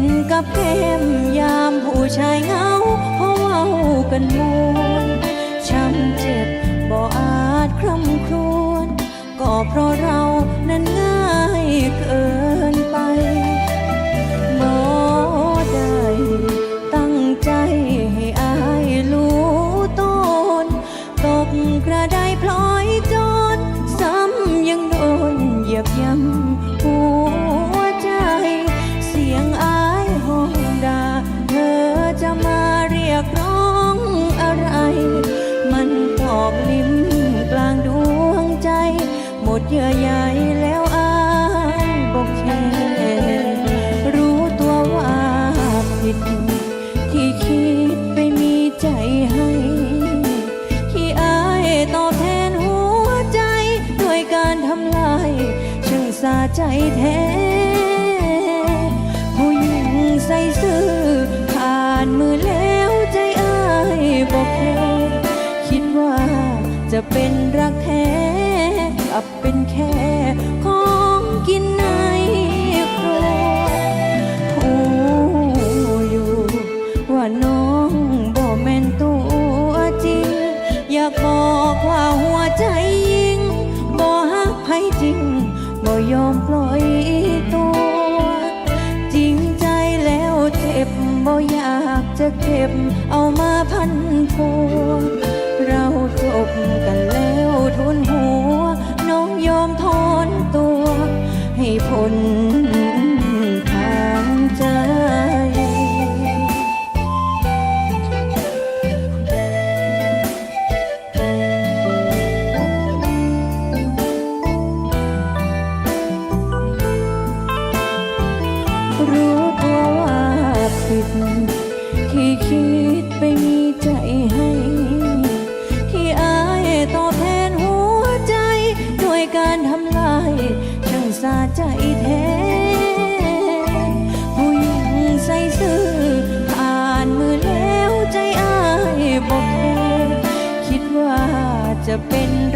นกับเกมยามผู้ชายเหงาเพราะเว้ากันมวนช้ำเจ็บบ่อาจคร่ำครวญก็เพราะเรานั้นง่ายเกิน เป็นรักแท้กลับเป็นแค่ของกินในครัวผู้อยู่ว่าน้องบ่แม่นตัวจริง อยากบอกว่าหัวใจยิงบ่ฮักไผจริงบ่ยอมปล่อยตัว จริงใจแล้วเจ็บบ่อยากจะเก็บเอามาพันพัว เราจบกันแล้วทุนหัว น้องยอมทนตัวให้พ้น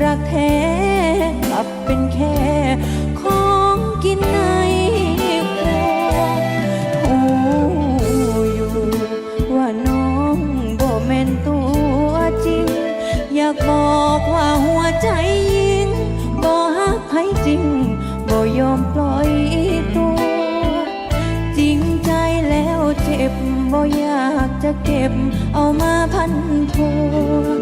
รักแท้กลับเป็นแค่ของกินในครัวผู้อยู่ว่าน้องบ่แม่นตัวจริง อยากบอกว่าหัวใจยิงบ่ฮักไผจริงบ่ยอมปล่อยตัว จริงใจแล้วเจ็บบ่อยากจะเก็บเอามาพันพัว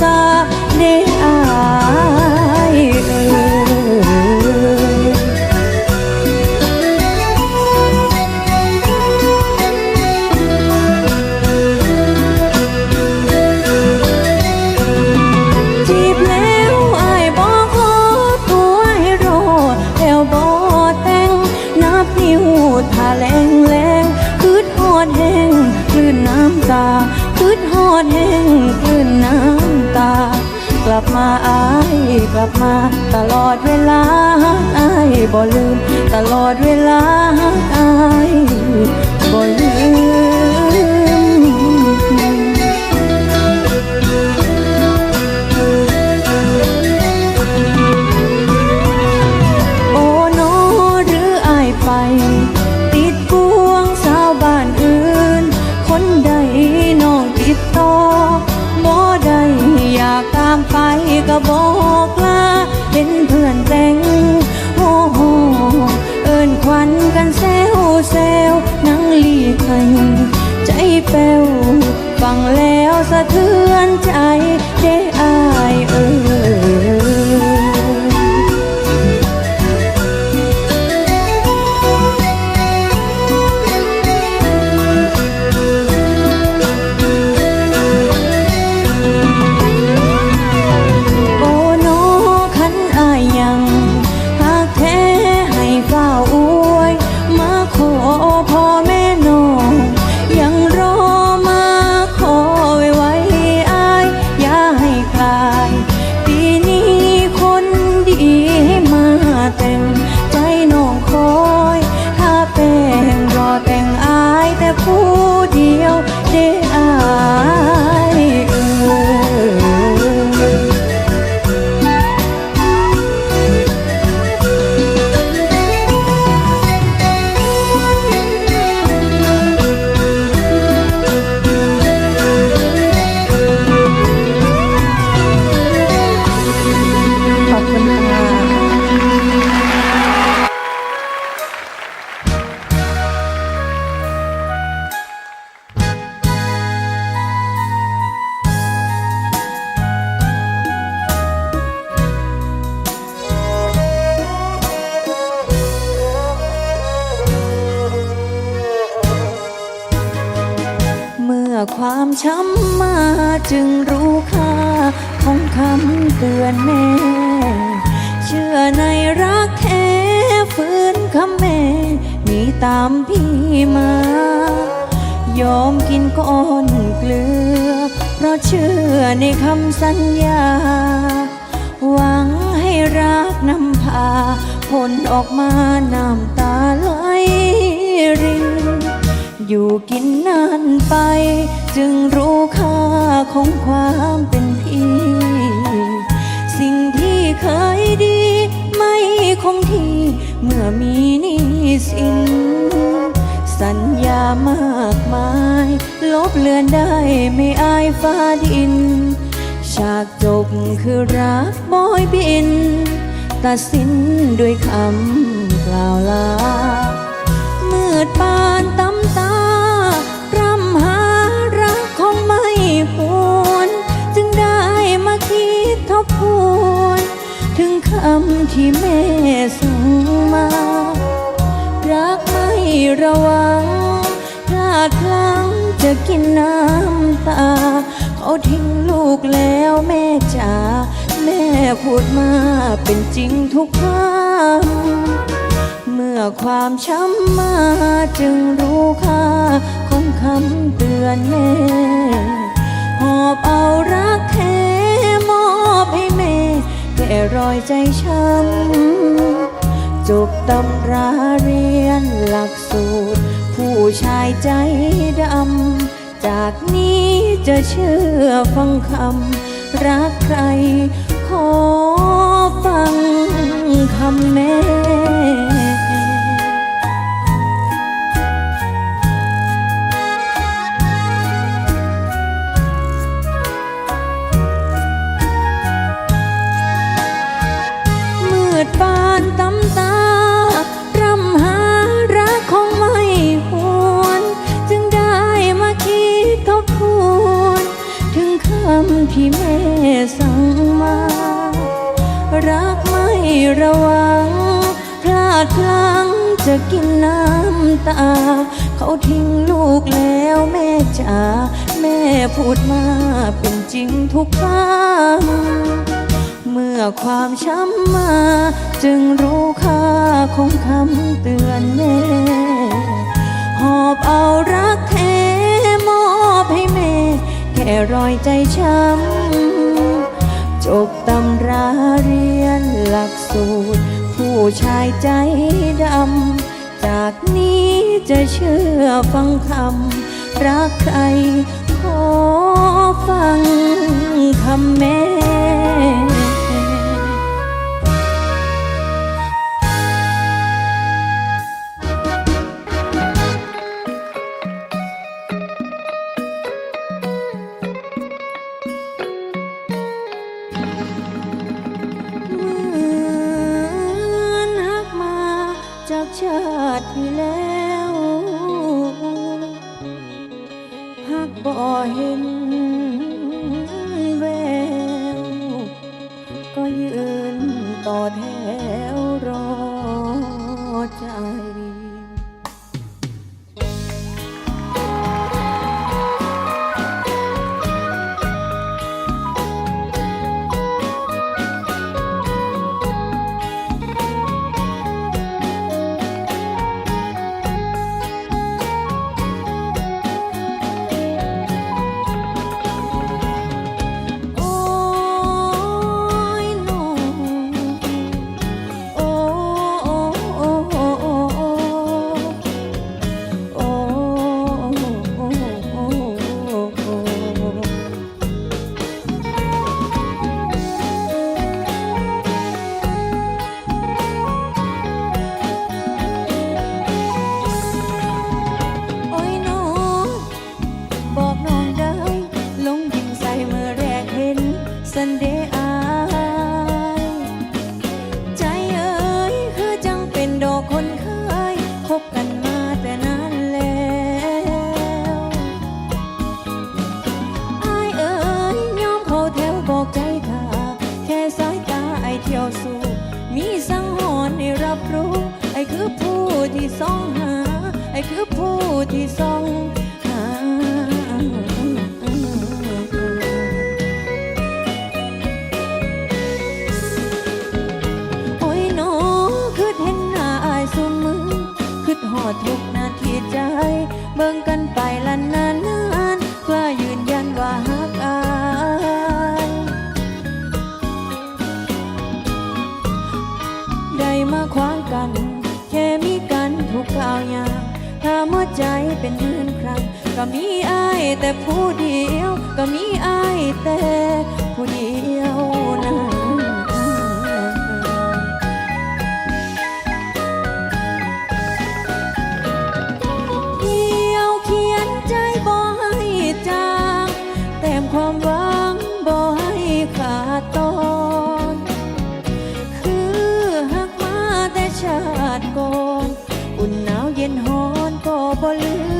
สาเดอายเอ่ยจีบแล้วอายบ่ขอตัวให้รอแอวบ่แต่งนับนิ้วถ้าแรงแรงคืดหอดแห้งคลื่นน้ำตาคืดหอดแห้ง กลับมาอายกลับมา ตลอดเวลาอายบ่ลืม ตลอดเวลาอายบ่ลืม บอกลาเป็นเพื่อนแต่งโอ้โหเอินควันกันแซวแซวนังลีไห้ใจแป้วฟังแล้วสะเทือนใจ อความช้ำมาจึงรู้ค่าของคำเตือนแม่ เชื่อในรักแท้ฝืนคำแม่หนีตามพี่มา ยอมกินก้อนเกลือ เพราะเชื่อในคำสัญญา หวังให้รักนำพาผลออกมาน้ำตาไหลริน อยู่กินนานไป จึงรู้ค่าของความเป็นพี่ สิ่งที่เคยดี ไม่คงที่เมื่อมีนี้สิน สัญญามากมาย ลบเลือนได้ไม่อายฟ้าดิน ฉากจบคือรักบอยบิน ตัดสินด้วยคำกล่าวลามืดปำที่แม่ส่งมา รักไม่ระวังพลาดพลั้งจะกินน้ำตา เขาทิ้งลูกแล้วแม่จ๋าแม่พูดมาเป็นจริงทุกคำเมื่อความช้ำมาจึงรู้ค่าของคำเตือนแม่ หอบเอารักแท้ แก่รอยใจช้ำจบตำราเรียนหลักสูตร ผู้ชายใจดำ จากนี้จะเชื่อฟังคำ รักใคร ขอฟังคำแม่ ระวัง พลาดพลั้งจะกินน้ำตา เขาทิ้งลูกแล้วแม่จ๋าแม่พูดมาเป็นจริงทุกคำเมื่อความช้ำมา จึงรู้ค่าของคำเตือนแม่หอบเอารักแท้มอบให้แม่ แค่รอยใจช้ำ จบตำราเรียนหลักสูตร ผู้ชายใจดำ จากนี้จะเชื่อฟังคำรักใครขอฟังคำแม่ อดทุกนาทีใจ เบิ่งกันไปละนานนานๆกล้ายืนยันว่าฮักอายได้มาขวางกัน แค่มีกันทุกข่าวยามถ้าเมื่อใจเป็นหมื่นครั้ง ก็มีอายแต่ผู้เดียว ก็มีอายแต่ผู้เดียวนั้น บ่ลืม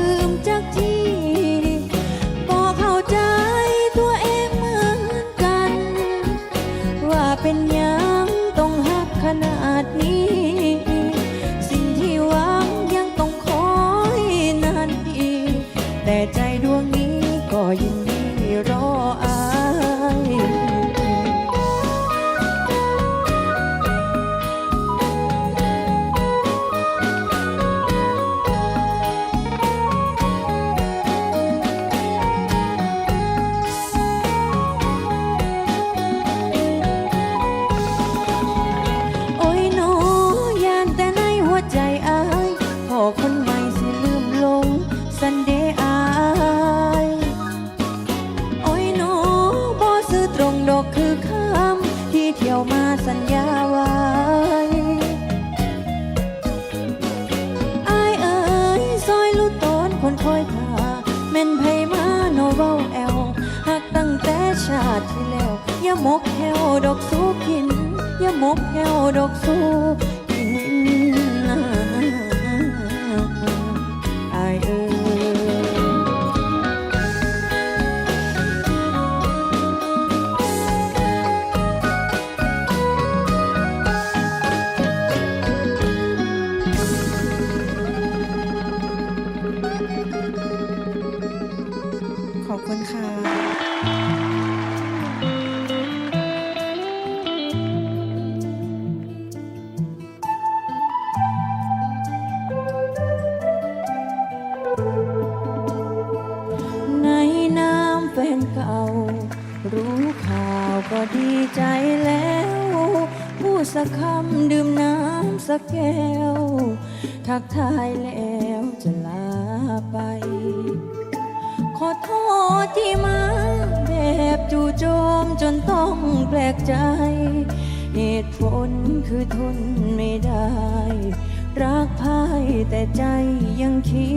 คิ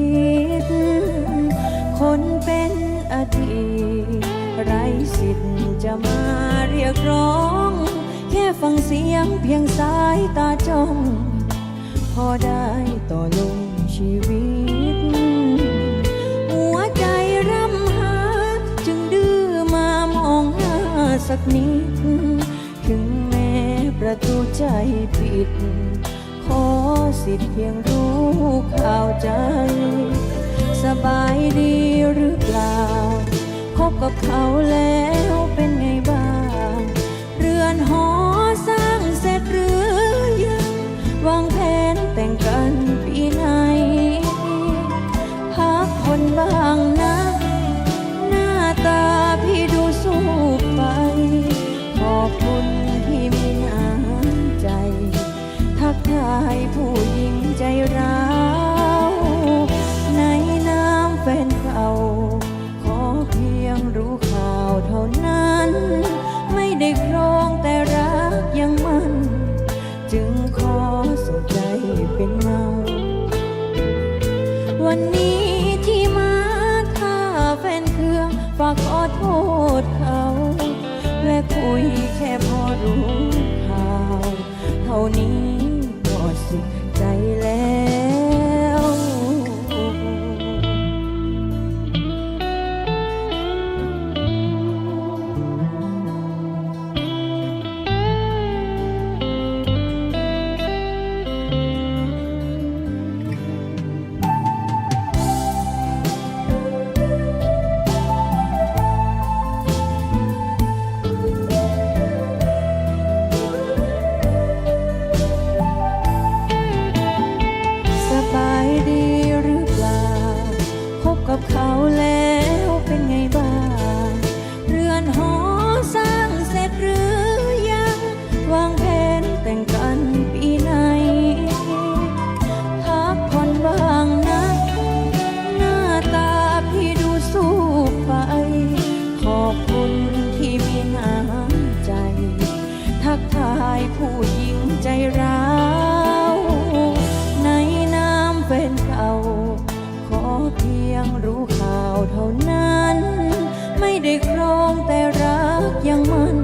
ด คนเป็นอดีตไรสิทธิ์จะมาเรียกร้อง แค่ฟังเสียงเพียงสายตาจ้อง พอได้ต่อลมชีวิต หัวใจร่ำหา จึงดื้อมามองหน้าสักนิด ถึงแม้ประตูใจปิด อสิทธิ์เพียงรู้ข่าวใจ สบายดีหรือเปล่า คบกับเขาแล้วเายผู้หญิงใจร้ายายผู้หญิงใจร้าว ในน้ำเป็นเก่า ขอเพียงรู้ข่าวเท่านั้น ไม่ได้ครองแต่รักยังมัน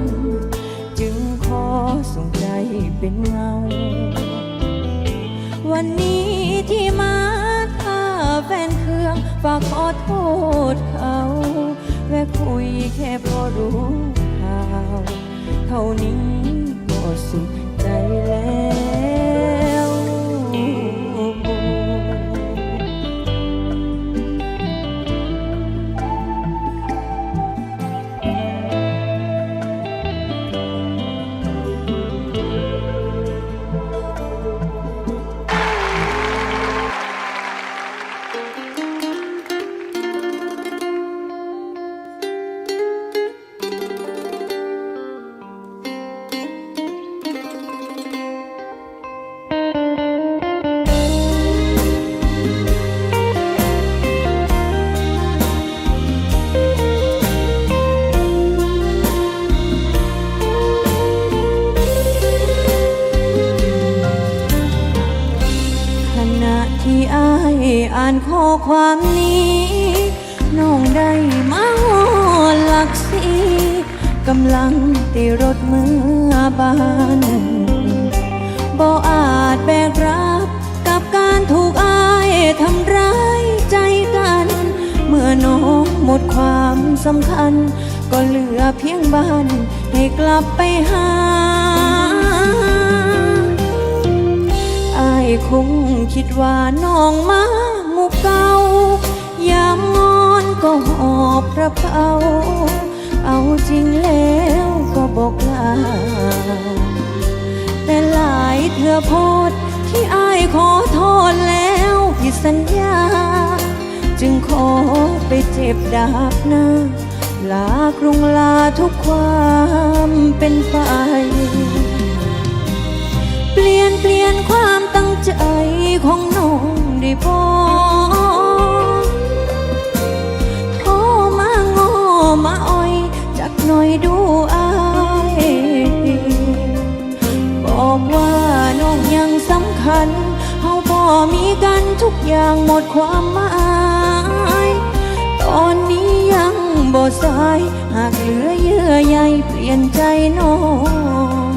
จึงขอส่งใจเป็นเงา วันนี้ที่มาถ้าแฟนเครื่องฝากขอโทษเขาแวะคุยแค่พอรู้ข่าวเท่านี้ายอ่านข้อความนี้ น้องได้มาหอหลักสีกำลังตีรถเมื่อบ้านบ่อาจแบกรับกับการถูกอายทำร้ายใจกัน เมื่อน้องหมดความสำคัญ ก็เหลือเพียงบ้านให้กลับไปหาอายคงคิดว่าน้องมา เก่ายามงอนก็หอบกระเป๋า เอาจริงแล้วก็บอกลาแต่หลายเธอโพดที่อายขอโทษแล้วผิดสัญญา จึงขอไปเจ็บดาบหน้า ลากรุงลาทุกความเป็นไป เปลี่ยนเปลี่ยนความตั้งใจของน้อง ได้พอโทรมางอมาอ้อยจักหน่อยดูอายบอกว่าน้องยังสำคัญเฮาบ่มีกันทุกอย่างหมดความหมายตอนนี้ยังบ่สายหากเหลือเยื่อใยเปลี่ยนใจน้อง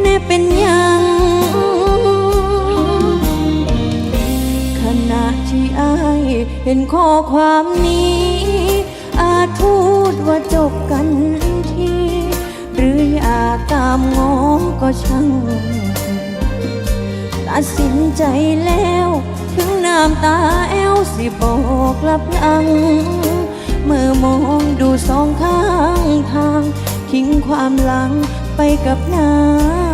แน่เป็นยัง ที่อายเห็นข้อความนี้ อาจพูดว่าจบกันที หรืออยากตามง้อก็ช่างตัดสินใจแล้ว ถึงน้ำตาแอวสิบอกลับหลัง เมื่อมองดูสองข้างทาง ทิ้งความหลังไปกับน้ำ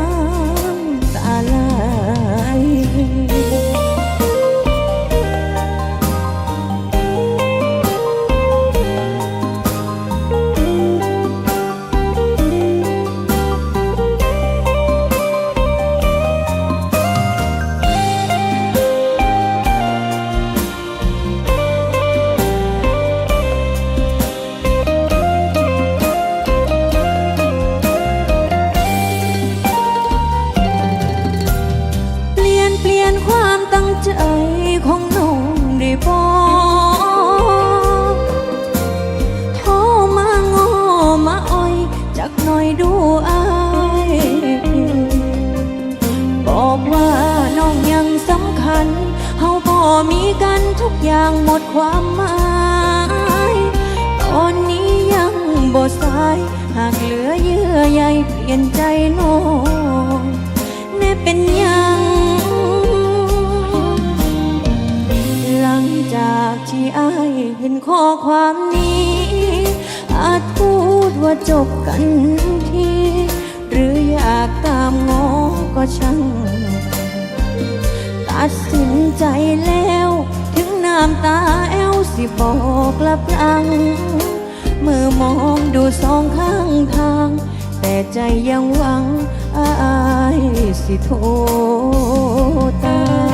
ากที่อายเห็นข้อความนี้ อาจพูดว่าจบกันที หรืออยากตามง้อก็ช่าง ตัดสินใจแล้ว ถึงน้ำตาแอวสิบอกกลับหลัง เมื่อมองดูสองข้างทาง แต่ใจยังหวังอายสิโทรตาม